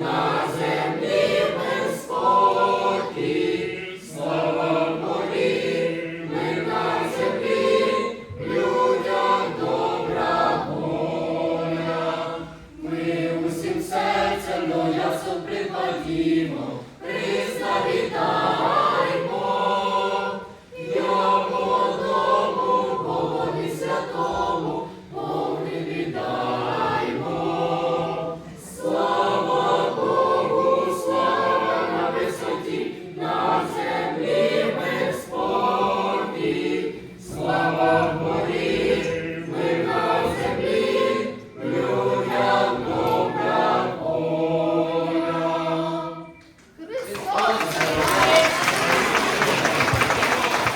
на землі ми спокій, слава Богу, ми на землі, людям добра воля, ми усім серцем ну, до ясу припадімо.